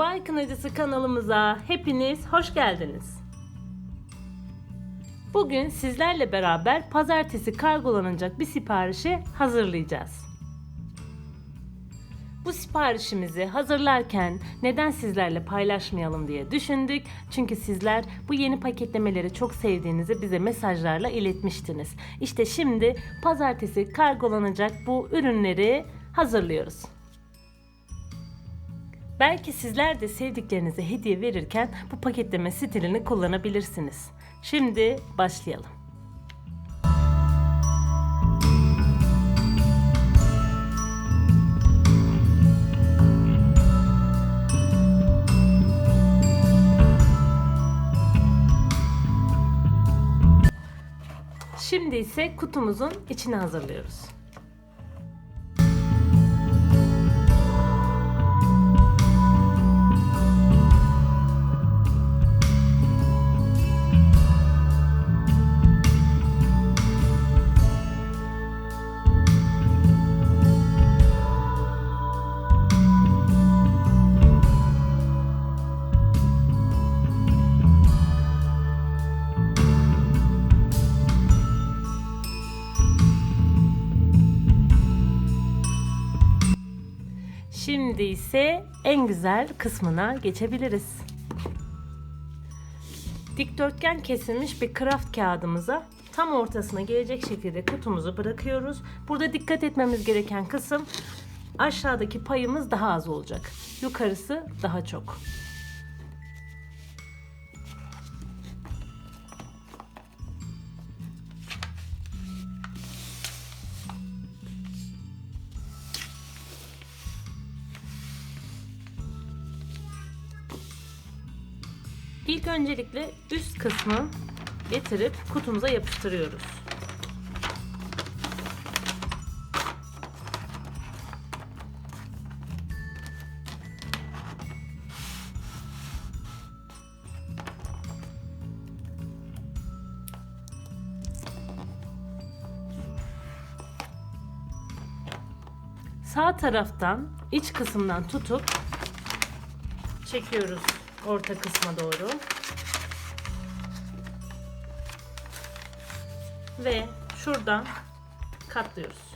Dubai Kınacısı kanalımıza hepiniz hoş geldiniz. Bugün sizlerle beraber pazartesi kargolanacak bir siparişi hazırlayacağız. Bu siparişimizi hazırlarken neden sizlerle paylaşmayalım diye düşündük. Çünkü sizler bu yeni paketlemeleri çok sevdiğinizi bize mesajlarla iletmiştiniz. İşte şimdi pazartesi kargolanacak bu ürünleri hazırlıyoruz. Belki sizler de sevdiklerinize hediye verirken bu paketleme stilini kullanabilirsiniz. Şimdi başlayalım. Şimdi ise kutumuzun içini hazırlıyoruz. Şimdi ise en güzel kısmına geçebiliriz. Dikdörtgen kesilmiş bir kraft kağıdımıza tam ortasına gelecek şekilde kutumuzu bırakıyoruz. Burada dikkat etmemiz gereken kısım aşağıdaki payımız daha az olacak. Yukarısı daha çok. İlk öncelikle üst kısmı getirip kutumuza yapıştırıyoruz. Sağ taraftan iç kısımdan tutup çekiyoruz orta kısma doğru. Ve şuradan katlıyoruz.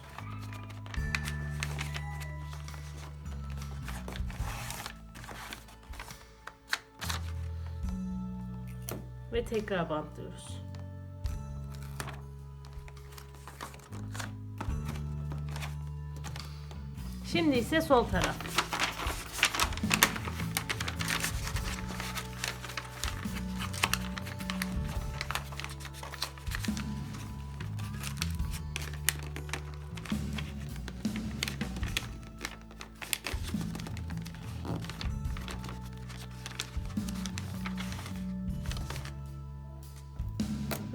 Ve tekrar bantlıyoruz. Şimdi ise sol taraf.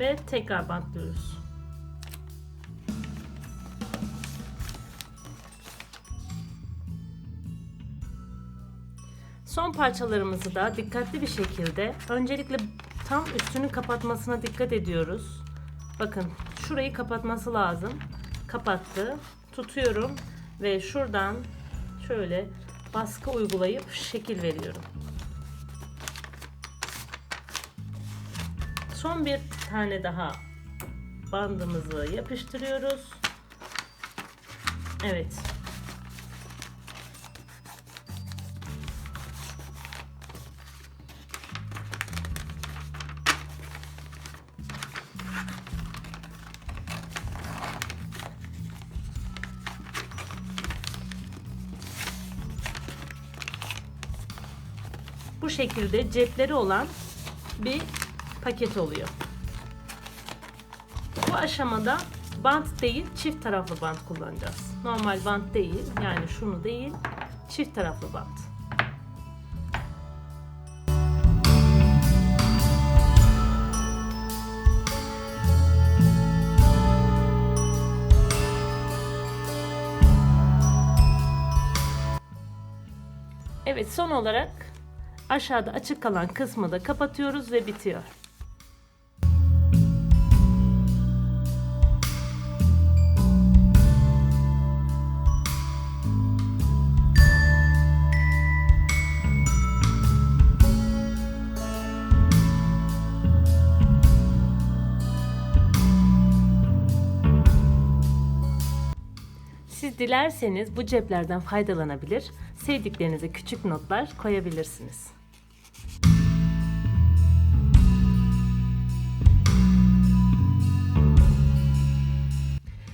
Ve tekrar bantlıyoruz. Son parçalarımızı da dikkatli bir şekilde öncelikle tam üstünü kapatmasına dikkat ediyoruz. Bakın şurayı kapatması lazım. Kapattı. Tutuyorum ve şuradan şöyle baskı uygulayıp şekil veriyorum. Son bir tane daha bandımızı yapıştırıyoruz. Evet. Bu şekilde cepleri olan bir paket oluyor. Bu aşamada bant değil çift taraflı bant kullanacağız. Normal bant değil yani şunu değil çift taraflı bant. Evet son olarak aşağıda açık kalan kısmı da kapatıyoruz ve bitiyor. Dilerseniz bu ceplerden faydalanabilir, sevdiklerinize küçük notlar koyabilirsiniz.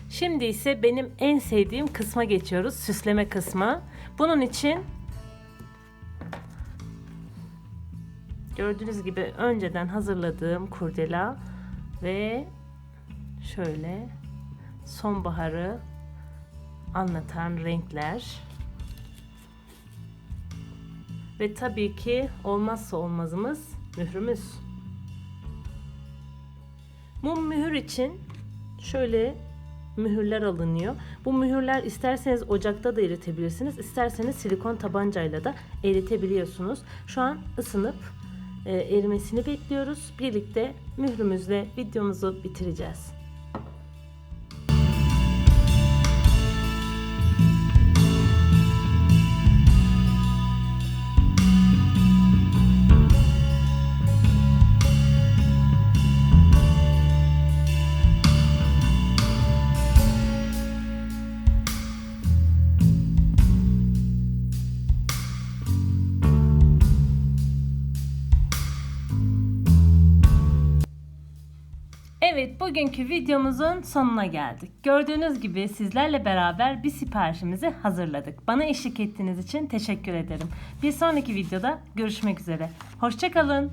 Şimdi ise benim en sevdiğim kısma geçiyoruz. Süsleme kısmı. Bunun için gördüğünüz gibi önceden hazırladığım kurdela ve şöyle sonbaharı anlatan renkler ve tabii ki olmazsa olmazımız mührümüz. Mum mühür için şöyle mühürler alınıyor. Bu mühürler isterseniz ocakta da eritebilirsiniz, isterseniz silikon tabancayla da eritebiliyorsunuz. Şu an ısınıp e, erimesini bekliyoruz. Birlikte mührümüzle videomuzu bitireceğiz. Evet, bugünkü videomuzun sonuna geldik. Gördüğünüz gibi sizlerle beraber bir siparişimizi hazırladık. Bana eşlik ettiğiniz için teşekkür ederim. Bir sonraki videoda görüşmek üzere. Hoşçakalın.